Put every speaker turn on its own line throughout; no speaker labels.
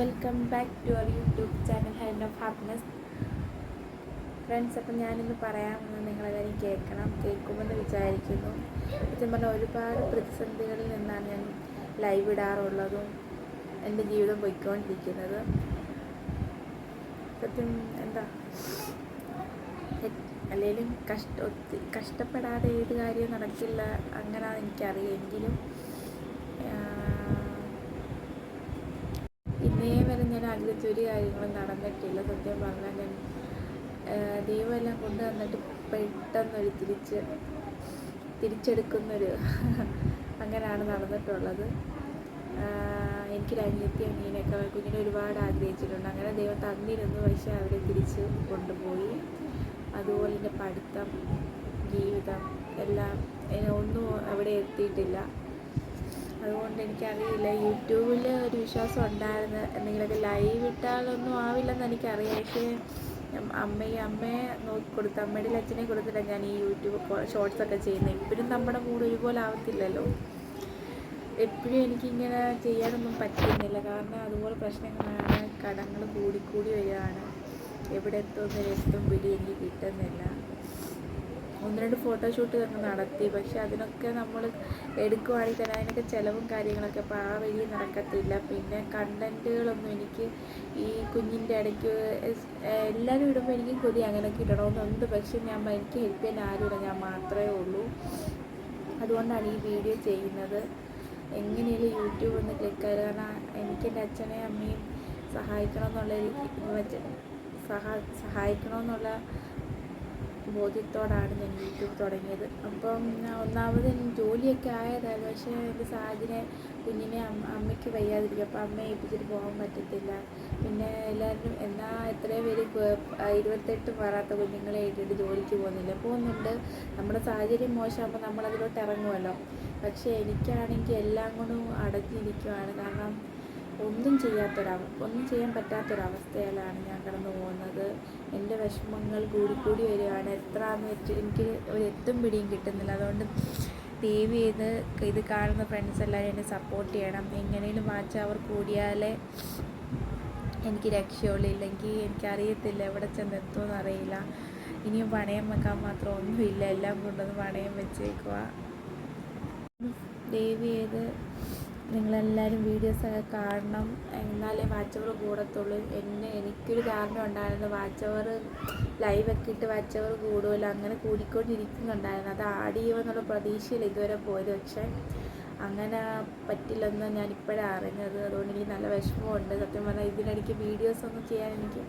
Welcome back to our YouTube channel hand of happiness friends അപ്പം ഞാനിന്ന് പറയാമെന്ന് നിങ്ങളെല്ലാവരും കേൾക്കണം. കേൾക്കുമെന്ന് വിചാരിക്കുന്നു. സത്യം പറഞ്ഞാൽ ഒരുപാട് പ്രതിസന്ധികളിൽ നിന്നാണ് ഞാൻ ലൈവ് ഇടാറുള്ളതും എന്റെ ജീവിതം പോയിക്കൊണ്ടിരിക്കുന്നത്. സത്യം എന്താ? അല്ലെങ്കിലും കഷ്ട കഷ്ടപ്പെടാതെ ഏത് കാര്യവും നടക്കില്ല അങ്ങനെയാണ് എനിക്കറിയാം എങ്കിലും ആഗ്രഹിച്ച ഒരു കാര്യങ്ങളും നടന്നിട്ടില്ല. സത്യം പറഞ്ഞാൽ ഞാൻ ദൈവമെല്ലാം കൊണ്ടു വന്നിട്ട് പെട്ടെന്നൊരു തിരിച്ച് തിരിച്ചെടുക്കുന്നൊരു അങ്ങനെയാണ് നടന്നിട്ടുള്ളത്. എനിക്കൊരു അനിയത്തി അനിയനൊക്കെ കുഞ്ഞിനെ ഒരുപാട് ആഗ്രഹിച്ചിട്ടുണ്ട്. അങ്ങനെ ദൈവം തന്നിരുന്നു. പക്ഷേ അവരെ തിരിച്ച് കൊണ്ടുപോയി. അതുപോലെ എന്റെ പഠിത്തം ജീവിതം എല്ലാം ഒന്നും അവിടെ എത്തിയിട്ടില്ല. അതുകൊണ്ട് എനിക്കറിയില്ല. യൂട്യൂബിൽ ഒരു വിശ്വാസം ഉണ്ടായിരുന്നു. എന്തെങ്കിലുമൊക്കെ ലൈവ് ഇട്ടാലൊന്നും ആവില്ലെന്ന് എനിക്കറിയാം. പക്ഷേ അമ്മയെ അമ്മയെ നോക്കി കൊടുത്ത് അമ്മയുടെ അച്ഛനെ കൊടുത്തിട്ടാണ് ഞാൻ ഈ യൂട്യൂബ് ഷോർട്സ് ഒക്കെ ചെയ്യുന്നത്. എപ്പോഴും നമ്മുടെ മൂഡ് ഒരുപോലെ ആവത്തില്ലല്ലോ. എപ്പോഴും എനിക്കിങ്ങനെ ചെയ്യാനൊന്നും പറ്റുന്നില്ല. കാരണം അതുപോലെ പ്രശ്നങ്ങളാണ്. കടങ്ങൾ കൂടിക്കൂടി വരികയാണ്. എവിടെ എത്തുമെന്ന് എത്തും പിടി എനിക്ക് കിട്ടുന്നില്ല. ഒന്ന് രണ്ട് ഫോട്ടോഷൂട്ട് തന്നെ നടത്തി. പക്ഷെ അതിനൊക്കെ നമ്മൾ എടുക്കുവാണെങ്കിൽ തന്നെ അതിനൊക്കെ ചിലവും കാര്യങ്ങളൊക്കെ അപ്പോൾ ആ വഴി നടക്കത്തില്ല. പിന്നെ കണ്ടന്റുകളൊന്നും എനിക്ക് ഈ കുഞ്ഞിന്റെ ഇടയ്ക്ക് എല്ലാവരും ഇടുമ്പോൾ എനിക്ക് കൊതി അങ്ങനെയൊക്കെ ഇടണമെന്നുണ്ട് പക്ഷെ ഞാൻ എനിക്ക് ഹെൽപ്പ് ചെയ്യാൻ ആരുമില്ല ഞാൻ മാത്രമേ ഉള്ളൂ. അതുകൊണ്ടാണ് ഈ വീഡിയോ ചെയ്യുന്നത്. എങ്ങനെയാലും യൂട്യൂബ് ഒന്ന് ക്ലിക്ക് ആയത് കാരണം എനിക്ക് എന്റെ അച്ഛനെയും അമ്മയും സഹായിക്കണം എന്നുള്ള സഹാ സഹായിക്കണമെന്നുള്ള ബോധ്യത്തോടാണ് ഞാൻ യൂട്യൂബ് തുടങ്ങിയത്. അപ്പം ഒന്നാമത് ജോലിയൊക്കെ ആയതായിരുന്നു. പക്ഷേ എന്റെ സാഹചര്യം കുഞ്ഞിനെ അമ്മയ്ക്ക് വയ്യാതിരിക്കും. അപ്പോൾ അമ്മയെ ഏൽപ്പിച്ചിട്ട് പോകാൻ പറ്റത്തില്ല. പിന്നെ എല്ലാവരും എന്നാൽ എത്രയും പേര് ഇരുപത്തെട്ട് മാറാത്ത കുഞ്ഞുങ്ങളെ ഏറ്റിട്ട് ജോലിക്ക് പോകുന്നില്ല. പോകുന്നുണ്ട്. നമ്മുടെ സാഹചര്യം മോശമാകുമ്പോൾ നമ്മളതിലോട്ട് ഇറങ്ങുമല്ലോ. പക്ഷേ എനിക്കാണെങ്കിൽ എല്ലാം കൊണ്ടും അടഞ്ഞിരിക്കുവാണ്. കാരണം ഒന്നും ചെയ്യാത്തൊരവ ഒന്നും ചെയ്യാൻ പറ്റാത്തൊരവസ്ഥയിലാണ് ഞാൻ കടന്നു പോകുന്നത്. എന്റെ വിഷമങ്ങൾ കൂടിക്കൂടി വരികയാണ്. എത്രയെന്ന് വെച്ച് എനിക്ക് ഒരു എത്തും പിടിയും കിട്ടുന്നില്ല. അതുകൊണ്ട് ദയവ് ചെയ്ത് ഇത് കാണുന്ന ഫ്രണ്ട്സ് എല്ലാവരും എന്നെ സപ്പോർട്ട് ചെയ്യണം. എങ്ങനെയും വാച്ച് അവർ കൂടിയാലേ എനിക്ക് രക്ഷയുള്ളൂ. ഇല്ലെങ്കിൽ എനിക്കറിയത്തില്ല എവിടെ ചെന്നെത്തുമെന്ന് അറിയില്ല. ഇനിയും പണയം വെക്കാൻ മാത്രം ഒന്നുമില്ല. എല്ലാം കൊണ്ടൊന്ന് പണയം വെച്ചേക്കുക ദേവി ചെയ്ത് നിങ്ങളെല്ലാവരും വീഡിയോസൊക്കെ കാണണം. എന്നാലേ വാച്ചവർ കൂടത്തുള്ളൂ. എന്നെ എനിക്കൊരു കാരണം ഉണ്ടായിരുന്നു. വാച്ചവർ അവർ ലൈവൊക്കെ ഇട്ട് വാച്ച് അവർ കൂടുമല്ലോ അങ്ങനെ കൂടിക്കൊണ്ടിരിക്കുന്നുണ്ടായിരുന്നു. അത് ആഡ് ചെയ്യുമെന്നുള്ള പ്രതീക്ഷയിൽ ഇതുവരെ പോയത്. പക്ഷേ അങ്ങനെ പറ്റില്ലെന്ന് ഞാൻ ഇപ്പോഴാണ് അറിഞ്ഞത്. അതുകൊണ്ട് എനിക്ക് നല്ല വിഷമമുണ്ട്. സത്യം പറഞ്ഞാൽ ഇതിനിടയ്ക്ക് വീഡിയോസ് ഒന്നും ചെയ്യാൻ എനിക്ക്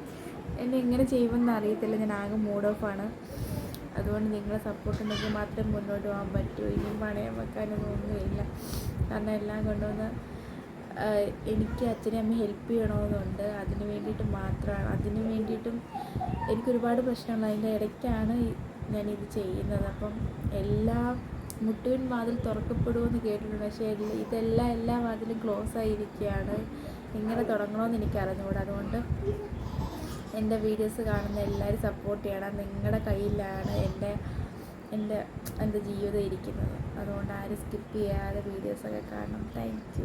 എന്നെ എങ്ങനെ ചെയ്യുമെന്ന് അറിയത്തില്ല. ഞാൻ ആകെ മൂഡ് ഓഫാണ് അതുകൊണ്ട് നിങ്ങളെ സപ്പോർട്ട് ഉണ്ടെങ്കിൽ മാത്രം മുന്നോട്ട് പോകാൻ പറ്റൂ. ഇനിയും പണയം വെക്കാനൊന്നും ഒന്നുമില്ല. കാരണം എല്ലാം കൊണ്ടുവന്ന് എനിക്ക് അച്ഛനെ അമ്മ ഹെൽപ്പ് ചെയ്യണമെന്നുണ്ട്. അതിന് വേണ്ടിയിട്ട് മാത്രമാണ്. അതിന് വേണ്ടിയിട്ടും എനിക്കൊരുപാട് പ്രശ്നങ്ങൾ അതിന്റെ ഇടയ്ക്കാണ് ഞാനിത് ചെയ്യുന്നത്. അപ്പം എല്ലാ മുട്ടുവിൻ വാതിൽ തുറക്കപ്പെടുമെന്ന് കേട്ടിട്ടുണ്ട്. പക്ഷേ ഇതെല്ലാം എല്ലാ വാതിലും ക്ലോസ് ആയിരിക്കുകയാണ്. എങ്ങനെ തുടങ്ങണമെന്ന് എനിക്ക് അറിഞ്ഞുകൂടാ അതുകൊണ്ട് എന്റെ വീഡിയോസ് കാണുന്ന എല്ലാവരും സപ്പോർട്ട് ചെയ്യണം. നിങ്ങളുടെ കയ്യിലാണ് എന്റെ എന്റെ എന്റെ ജീവിതം ഇരിക്കുന്നത്. അതുകൊണ്ട് ആരും സ്കിപ്പ് ചെയ്യാതെ വീഡിയോസൊക്കെ കാണണം. താങ്ക്